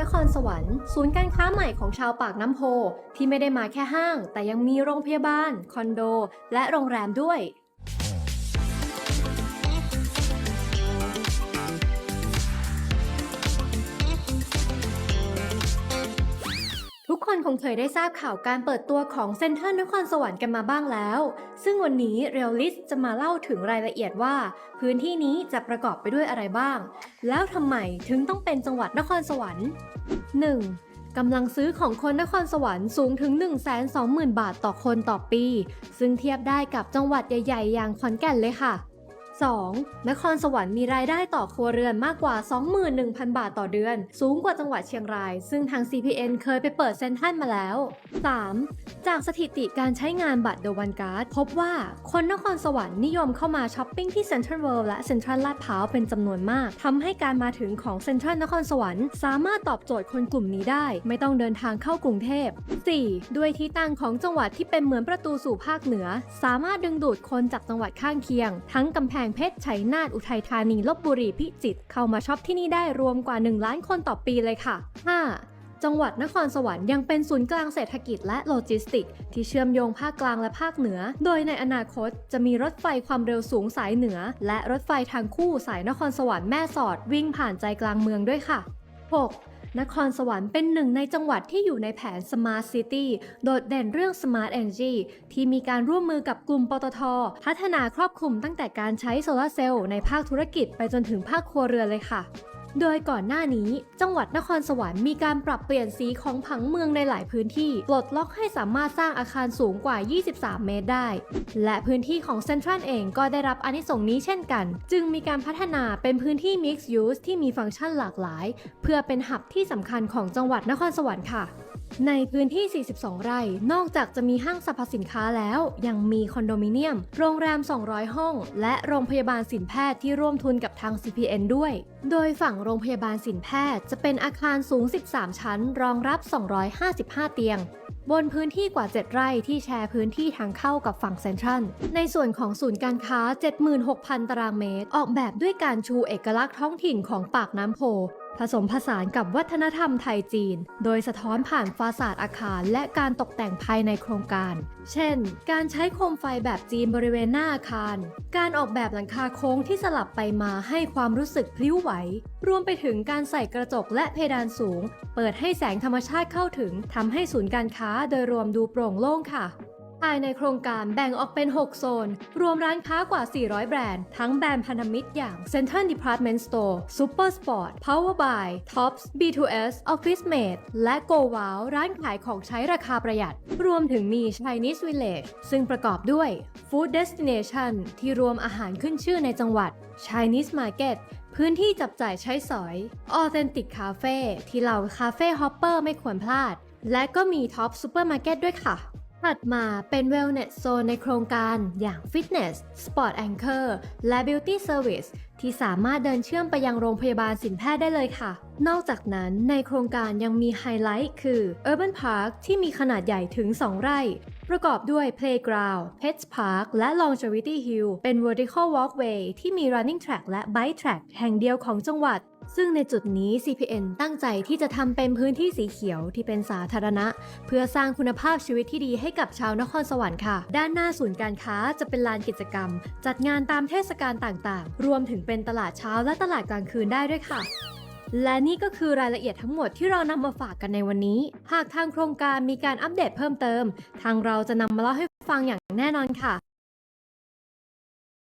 นครสวรรค์ ศูนย์การค้าใหม่ของชาวปากน้ำโพ ที่ไม่ได้มาแค่ห้าง แต่ยังมีโรงพยาบาล คอนโด และโรงแรมด้วย คนคงเคยได้ทราบข่าวการเปิดตัวของเซ็นทรัลนครสวรรค์กันมาบ้างแล้ว ซึ่งวันนี้เรียลลิสจะมาเล่าถึงรายละเอียดว่า พื้นที่นี้จะประกอบไปด้วยอะไรบ้าง แล้วทำไมถึงต้องเป็นจังหวัดนครสวรรค์ 1. กำลังซื้อของคนนครสวรรค์สูงถึง 120,000 บาทต่อคนต่อปี ซึ่งเทียบได้กับจังหวัดใหญ่ ๆ อย่างขอนแก่นเลยค่ะ 2. นครสวรรค์มีรายได้ต่อครัวเรือนมากกว่า 21,000 บาทต่อเดือน สูงกว่าจังหวัดเชียงราย ซึ่งทาง CPN เคยไปเปิดเซ็นทรัลมาแล้ว 3. จากสถิติการใช้งานบัตรเดวันการ์ดพบว่าคนนครสวรรค์นิยมเข้ามาช้อปปิ้งที่เซ็นทรัลเวิลด์และเซ็นทรัลลาดพร้าวเป็นจำนวนมาก ทำให้การมาถึงของเซ็นทรัลนครสวรรค์สามารถตอบโจทย์คนกลุ่มนี้ได้ ไม่ต้องเดินทางเข้ากรุงเทพ 4. ด้วยที่ตั้งของจังหวัดที่เป็นเหมือนประตูสู่ภาคเหนือ สามารถดึงดูดคนจากจังหวัดข้างเคียง ทั้งกำแพงเพชร ชัยนาท อุทัยธานี ลบบุรี พิจิตร เข้ามาช็อปที่นี่ได้รวมกว่า 1 ล้านคนต่อปีเลยค่ะ 5. จังหวัดนครสวรรค์ยังเป็นศูนย์กลางเศรษฐกิจและโลจิสติก ที่เชื่อมโยงภาคกลางและภาคเหนือ โดยในอนาคตจะมีรถไฟความเร็วสูงสายเหนือ และรถไฟทางคู่สายนครสวรรค์แม่สอดวิ่งผ่านใจกลางเมืองด้วยค่ะ 6. นครสวรรค์เป็นหนึ่งในจังหวัดที่อยู่ในแผน Smart City โดดเด่นเรื่อง Smart Energy ที่มีการร่วมมือกับกลุ่มปตท พัฒนาครอบคลุมตั้งแต่การใช้โซลาร์เซลล์ในภาคธุรกิจไปจนถึงภาคครัวเรือนเลยค่ะ โดยก่อนหน้านี้จังหวัดนครสวรรค์มีการปรับเปลี่ยนสีของผังเมืองในหลายพื้นที่ปลดล็อกให้สามารถสร้างอาคารสูงกว่า 23 เมตรได้ และพื้นที่ของเซ็นทรัลเองก็ได้รับอนิสงส์นี้เช่นกัน จึงมีการพัฒนาเป็นพื้นที่ Mixed Use ที่มีฟังก์ชันหลากหลาย เพื่อเป็นหับที่สำคัญของจังหวัดนครสวรรค์ค่ะ ในพื้นที่ 42 ไร่ นอกจากจะมีห้างสรรพสินค้าแล้ว ยังมีคอนโดมิเนียม โรงแรม 200 ห้อง และโรงพยาบาลสินแพทย์ที่ร่วมทุนกับทาง CPN ด้วย โดยฝั่งโรงพยาบาลสินแพทย์จะเป็นอาคารสูง 13 ชั้น รองรับ 255 เตียงบนพื้นที่กว่า 7 ไร่ที่แชร์พื้นที่ทางเข้ากับฝั่งเซ็นทรัล ในส่วนของศูนย์การค้า 76,000 ตารางเมตร ออกแบบด้วยการชูเอกลักษณ์ท้องถิ่นของปากน้ำโพ ผสมผสานกับวัฒนธรรมไทยจีน โดยสะท้อนผ่านฟาสาดอาคารและการตกแต่งภายในโครงการ เช่น การใช้โคมไฟแบบจีนบริเวณหน้าอาคาร การออกแบบหลังคาโค้งที่สลับไปมาให้ความรู้สึกพลิ้วไหว รวมไปถึงการใส่กระจกและเพดานสูง เปิดให้แสงธรรมชาติเข้าถึงทำให้ศูนย์การค้าโดยรวมดูโปร่งโล่งค่ะ ภายในโครงการแบ่งออกเป็น 6 โซน รวมร้านค้ากว่า 400 แบรนด์ ทั้งแบรนด์พันธมิตรอย่าง Central Department Store Super Sport Power Buy Tops B2S Office Mate และ Go Wow ร้านขายของใช้ราคาประหยัด รวมถึงมี Chinese Village ซึ่งประกอบด้วย Food Destination ที่รวมอาหารขึ้นชื่อในจังหวัด Chinese Market พื้นที่จับจ่ายใช้สอย Authentic Cafe ที่เหล่าคาเฟ่ฮอปเปอร์ไม่ควรพลาด และก็มี Top Supermarket ด้วยค่ะ ถัดมาเป็น Wellness Zone ในโครงการอย่าง Fitness Sport Anchor และ Beauty Service ที่สามารถเดินเชื่อมไปยังโรงพยาบาลสินแพทย์ได้เลยค่ะ นอกจากนั้นในโครงการยังมีไฮไลท์คือ Urban Park ที่มีขนาดใหญ่ถึง 2 ไร่ ประกอบด้วย Playground, Pets Park และ Longevity Hill เป็น Vertical Walkway ที่มี Running Track และ Bike Track แห่งเดียวของจังหวัด ซึ่งในจุดนี้ CPN ตั้งใจที่จะทำเป็นพื้นที่สีเขียวที่เป็นสาธารณะ เพื่อสร้างคุณภาพชีวิตที่ดีให้กับชาวนครสวรรค์ค่ะ ด้านหน้าศูนย์การค้าจะเป็นลานกิจกรรม จัดงานตามเทศกาลต่างๆ รวมถึงเป็นตลาดเช้าและตลาดกลางคืนได้ด้วยค่ะและนี่ก็คือรายละเอียดทั้งหมดที่เรานำมาฝากกันในวันนี้ หากทางโครงการมีการอัปเดตเพิ่มเติม ทางเราจะนำมาเล่าให้ฟังอย่างแน่นอนค่ะ